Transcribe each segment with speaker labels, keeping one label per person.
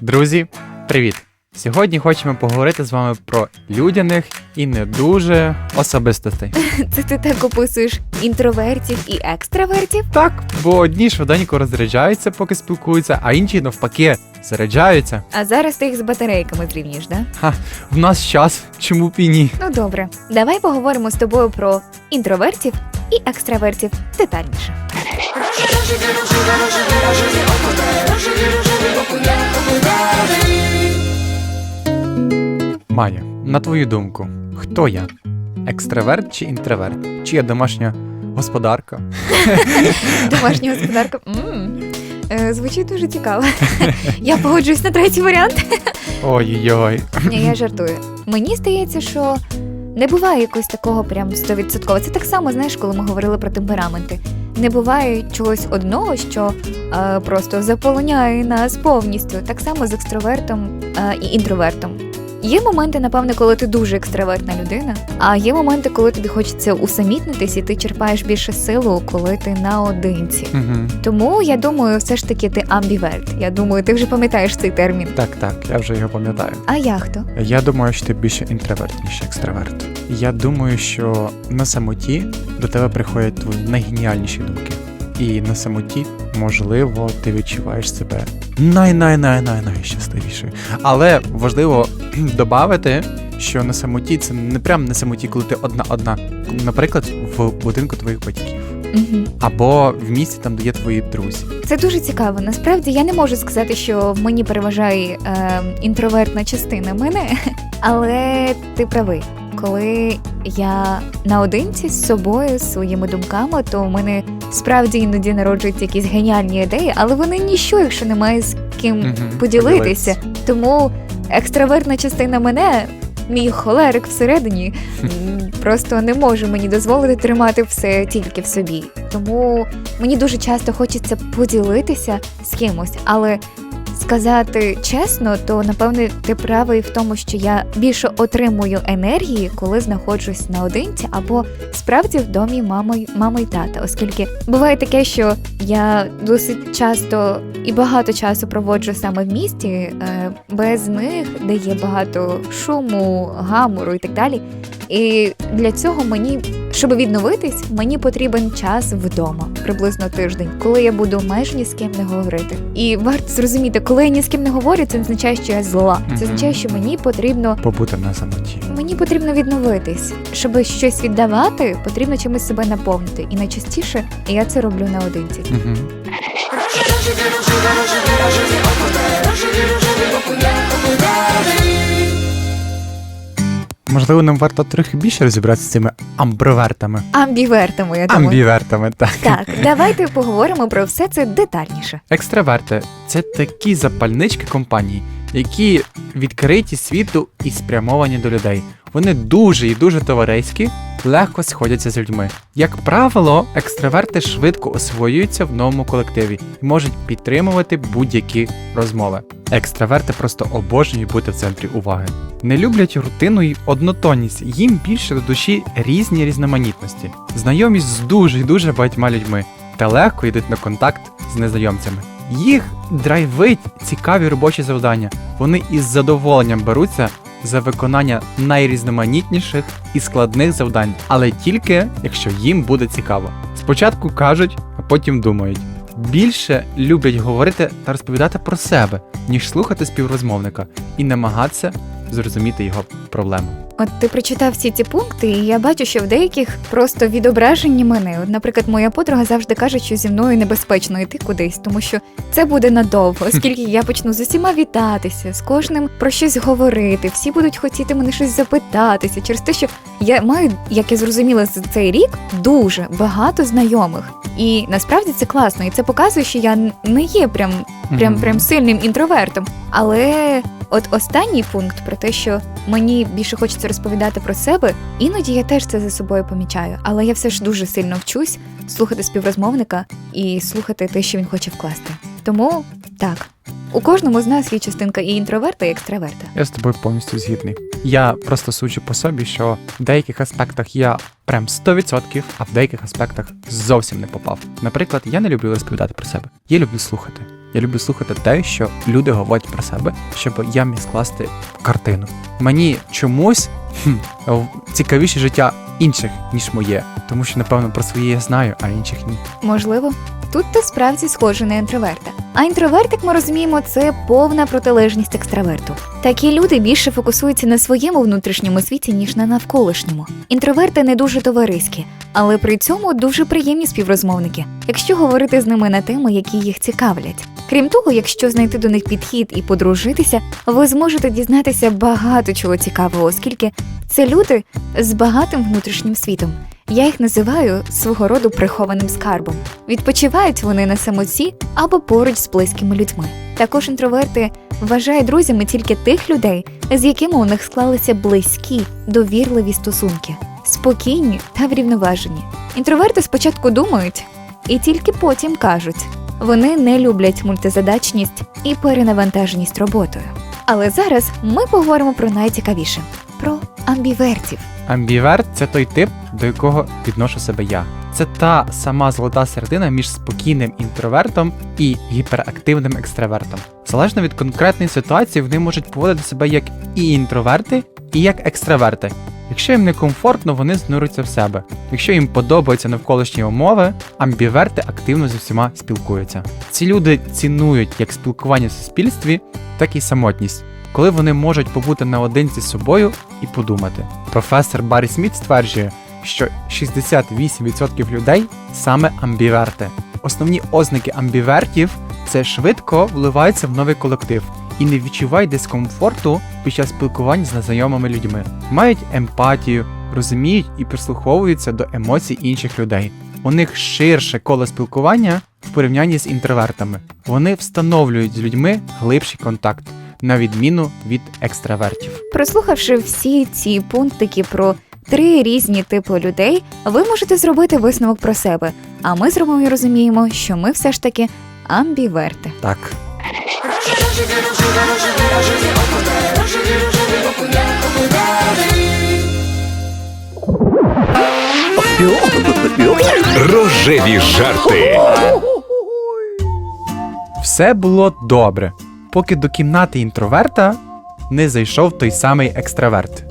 Speaker 1: Друзі, привіт! Сьогодні хочемо поговорити з вами про людяних і не дуже особистостей.
Speaker 2: Це ти так описуєш інтровертів і екстравертів?
Speaker 1: Так, бо одні швиденько розряджаються, поки спілкуються, а інші навпаки заряджаються.
Speaker 2: А зараз ти їх з батарейками зрівнюєш, да?
Speaker 1: В нас час, чому б і ні?
Speaker 2: Ну добре, давай поговоримо з тобою про інтровертів і екстравертів детальніше.
Speaker 1: Майя, на твою думку, хто я? Екстраверт чи інтроверт? Чи я домашня господарка?
Speaker 2: Домашня господарка. Е, Звучить дуже цікаво. Я погоджуюсь на третій варіант.
Speaker 1: Ой-ой.
Speaker 2: Ні, я жартую. Мені здається, що не буває якогось такого прям стовідсотково. Це так само, знаєш, коли ми говорили про темпераменти. Не буває чогось одного, що е, просто заполоняє нас повністю. Так само з екстровертом е, і інтровертом. Є моменти, напевне, коли ти дуже екстравертна людина, а є моменти, коли тобі хочеться усамітнитись, і ти черпаєш більше силу, коли ти наодинці.
Speaker 1: Угу.
Speaker 2: Тому я думаю, все ж таки ти амбіверт. Я думаю, ти вже пам'ятаєш цей термін.
Speaker 1: Так, так, я вже його пам'ятаю.
Speaker 2: А я хто?
Speaker 1: Я думаю, що ти більше інтроверт, ніж екстраверт. Я думаю, що на самоті до тебе приходять твої найгеніальніші думки. І на самоті, можливо, ти відчуваєш себе най-най-най-най-найщасливішою. Але важливо додати, що на самоті це не прям на самоті, коли ти одна-одна. Наприклад, в будинку твоїх батьків.
Speaker 2: Угу.
Speaker 1: Або в місті, там, де є твої друзі.
Speaker 2: Це дуже цікаво. Насправді я не можу сказати, що в мені переважає е, інтровертна частина мене, але ти правий. Коли я наодинці з собою, з своїми думками, то у мене справді іноді народжуються якісь геніальні ідеї, але вони ніщо, якщо немає з ким
Speaker 1: Мгм,
Speaker 2: поділитися. Тому екстравертна частина мене, мій холерик всередині, просто не може мені дозволити тримати все тільки в собі. Тому мені дуже часто хочеться поділитися з кимось, але сказати чесно, то напевне ти правий в тому, що я більше отримую енергії, коли знаходжусь наодинці, або справді в домі мами, мами й тата, оскільки буває таке, що я досить часто і багато часу проводжу саме в місті, е, без них, де є багато шуму, гамору і так далі. І для цього мені, щоб відновитись, мені потрібен час вдома, приблизно тиждень, коли я буду майже ні з ким не говорити. І варто зрозуміти, коли я ні з ким не говорю, це не означає, що я зла. Це означає, що мені потрібно
Speaker 1: Побути на самоті.
Speaker 2: мені потрібно відновитись. Щоб щось віддавати, потрібно чимось себе наповнити. І найчастіше я це роблю наодинці.
Speaker 1: Угу. Можливо, нам варто трохи більше розібратися з цими амбровертами.
Speaker 2: Амбівертами, я думаю.
Speaker 1: Амбівертами, так.
Speaker 2: Так, давайте поговоримо про все це детальніше.
Speaker 1: Екстраверти це такі запальнички компанії, які відкриті світу і спрямовані до людей. Вони дуже і дуже товариські, легко сходяться з людьми. Як правило, екстраверти швидко освоюються в новому колективі і можуть підтримувати будь-які розмови. Екстраверти просто обожнюють бути в центрі уваги. Не люблять рутину і однотонність, їм більше до душі різні різноманітності, знайомість з дуже і дуже багатьма людьми та легко йдуть на контакт з незнайомцями. Їх драйвить цікаві робочі завдання. Вони із задоволенням беруться за виконання найрізноманітніших і складних завдань, але тільки якщо їм буде цікаво. Спочатку кажуть, а потім думають. Більше люблять говорити та розповідати про себе, ніж слухати співрозмовника і намагатися зрозуміти його проблему.
Speaker 2: От ти прочитав всі ці пункти, і я бачу, що в деяких просто відображені мене. От, наприклад, моя подруга завжди каже, що зі мною небезпечно йти кудись, тому що це буде надовго, оскільки я почну з усіма вітатися, з кожним про щось говорити. Всі будуть хотіти мене щось запитатися через те, що я маю, як я зрозуміла за цей рік, дуже багато знайомих. І насправді це класно, і це показує, що я не є прям прям, прям сильним інтровертом. Але от останній пункт про те, що мені більше хочеться розповідати про себе, іноді я теж це за собою помічаю. Але я все ж дуже сильно вчусь слухати співрозмовника і слухати те, що він хоче вкласти. Тому так, у кожному з нас є частинка і інтроверта, і екстраверта.
Speaker 1: Я з тобою повністю згідний. Я просто суджу по собі, що в деяких аспектах я прям 100%, а в деяких аспектах зовсім не попав. Наприклад, я не люблю розповідати про себе. Я люблю слухати. Я люблю слухати те, що люди говорять про себе, щоб я міг скласти картину. Мені чомусь хм, цікавіше життя інших, ніж моє, тому що, напевно, про своє я знаю, а інших ні.
Speaker 2: Можливо, тут ти справді схожий на інтроверта. А інтроверт, як ми розуміємо, це повна протилежність екстраверту. Такі люди більше фокусуються на своєму внутрішньому світі, ніж на навколишньому. Інтроверти не дуже товариські, але при цьому дуже приємні співрозмовники, якщо говорити з ними на теми, які їх цікавлять. Крім того, якщо знайти до них підхід і подружитися, ви зможете дізнатися багато чого цікавого, оскільки це люди з багатим внутрішнім світом. Я їх називаю свого роду прихованим скарбом. Відпочивають вони на самоті або поруч з близькими людьми. Також інтроверти вважають друзями тільки тих людей, з якими у них склалися близькі, довірливі стосунки, спокійні та врівноважені. Інтроверти спочатку думають і тільки потім кажуть. Вони не люблять мультизадачність і перенавантаженість роботою. Але зараз ми поговоримо про найцікавіше про амбівертів.
Speaker 1: Амбіверт це той тип, до якого відношу себе я. Це та сама золота середина між спокійним інтровертом і гіперактивним екстравертом. Залежно від конкретної ситуації, вони можуть поводити себе як і інтроверти, і як екстраверти. Якщо їм некомфортно, вони знуруться в себе. Якщо їм подобаються навколишні умови, амбіверти активно зі всіма спілкуються. Ці люди цінують як спілкування в суспільстві, так і самотність, коли вони можуть побути наодинці з собою і подумати. Професор Баррі Сміт стверджує, що 68% людей саме амбіверти. Основні ознаки амбівертів це швидко вливаються в новий колектив і не відчувають дискомфорту під час спілкування з незнайомими людьми, мають емпатію, розуміють і прислуховуються до емоцій інших людей. У них ширше коло спілкування в порівнянні з інтровертами. Вони встановлюють з людьми глибший контакт, на відміну від екстравертів.
Speaker 2: Прослухавши всі ці пунктики про три різні типи людей, ви можете зробити висновок про себе. А ми зробимо і розуміємо, що ми все ж таки амбіверти.
Speaker 1: Так.
Speaker 3: Рожеві жарти.
Speaker 1: Все було добре, поки до кімнати інтроверта не зайшов той самий екстраверт.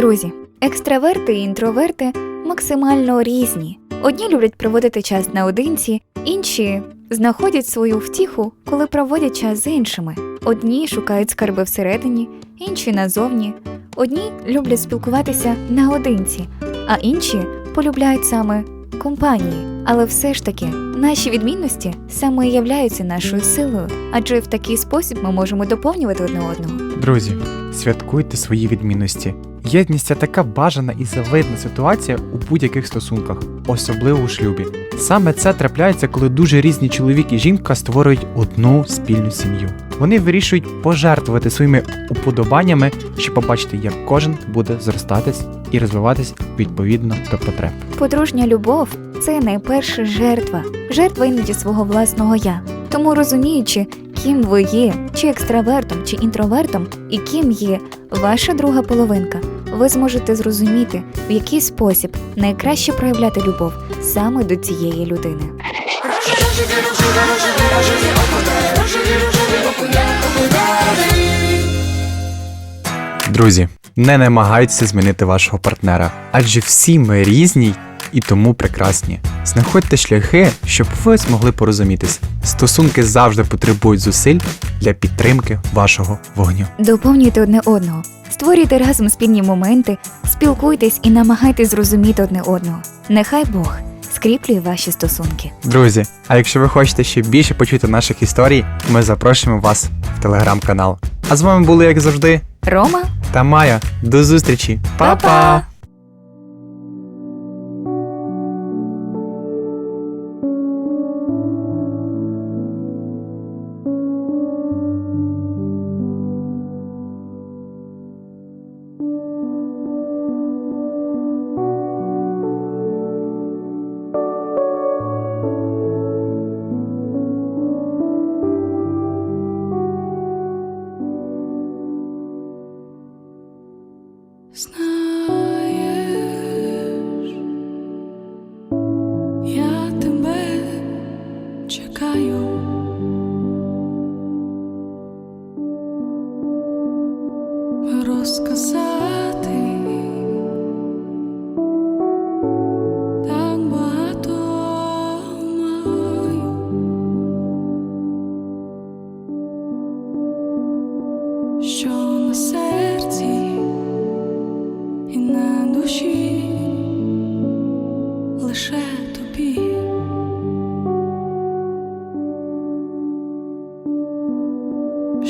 Speaker 2: Друзі, екстраверти і інтроверти максимально різні. Одні люблять проводити час наодинці, інші знаходять свою втіху, коли проводять час з іншими. Одні шукають скарби всередині, інші назовні. Одні люблять спілкуватися наодинці, а інші полюбляють саме компанії. Але все ж таки, наші відмінності саме і являються нашою силою, адже в такий спосіб ми можемо доповнювати одне одного.
Speaker 1: Друзі, святкуйте свої відмінності. Єдність це така бажана і завидна ситуація у будь-яких стосунках, особливо у шлюбі. Саме це трапляється, коли дуже різні чоловік і жінка створюють одну спільну сім'ю. Вони вирішують пожертвувати своїми уподобаннями, щоб побачити, як кожен буде зростатись і розвиватись відповідно до потреб.
Speaker 2: Подружня любов це найперша жертва, жертва іноді свого власного я. Тому розуміючи, ким ви є, чи екстравертом, чи інтровертом, і ким є ваша друга половинка, ви зможете зрозуміти, в який спосіб найкраще проявляти любов саме до цієї людини.
Speaker 1: Друзі, не намагайтеся змінити вашого партнера, адже всі ми різні і тому прекрасні. Знаходьте шляхи, щоб ви змогли порозумітись. Стосунки завжди потребують зусиль для підтримки вашого вогню.
Speaker 2: Доповнюйте одне одного, створюйте разом спільні моменти, спілкуйтесь і намагайтесь зрозуміти одне одного. Нехай Бог скріплює ваші стосунки.
Speaker 1: Друзі, а якщо ви хочете ще більше почути наших історій, ми запрошуємо вас в телеграм-канал. А з вами були, як завжди,
Speaker 2: Рома,
Speaker 1: та Майя. До зустрічі! Па-па!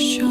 Speaker 4: Що